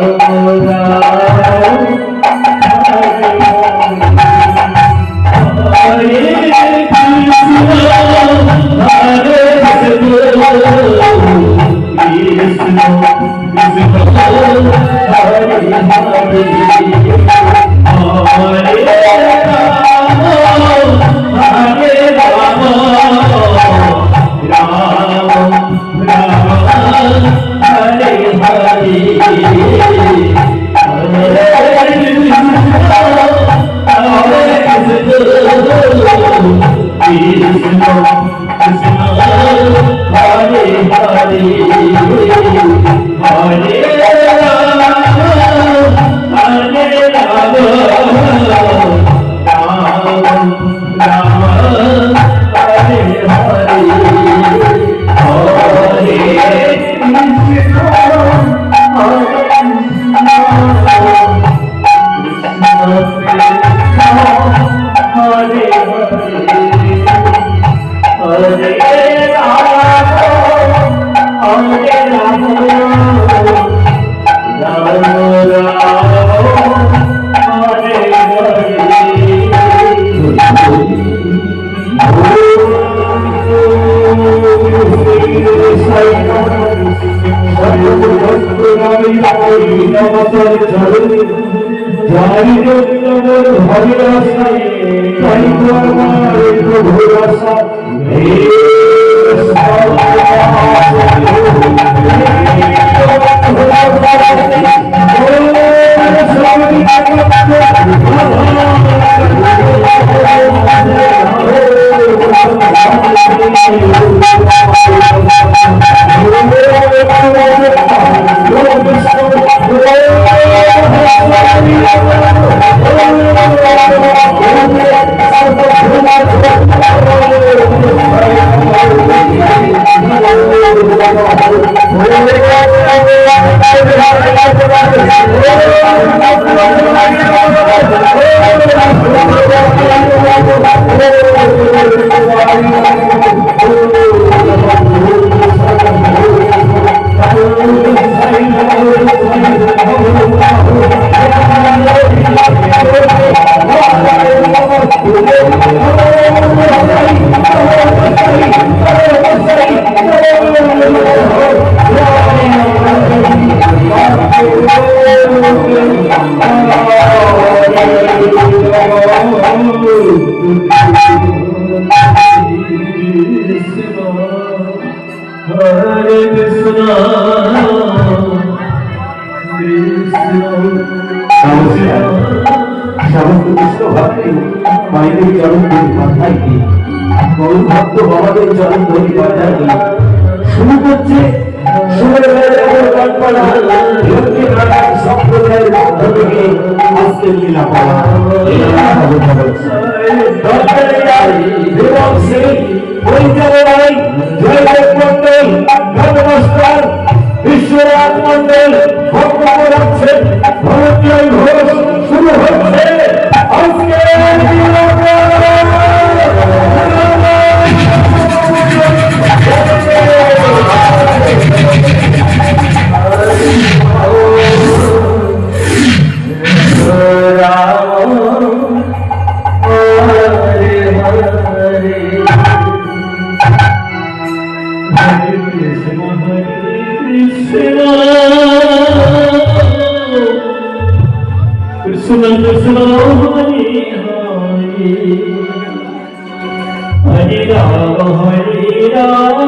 Rama Amen. হরে সমস্ত কৃষ্ণ ভক্তি মায়েদের চরণ ধরি মাথায় দিয়ে গৌর ভক্ত বাবাদের চরণ ধরি মাথায় দিয়ে শুরু করছে সম্প্রদায়ের মধ্য থেকে আজকের লীলা পাওয়া এবং সেই পরিচালনায় মন্ডল ঘটমাস্টার বিশ্বনাথ মন্ডল বক্তব্য রাখছেন ভরতীয় ঘোষ শুরু হচ্ছে। আজকের লীলা কৃষ্ণ কৃষ্ণ হরে হরে হরে রাম হরে রাম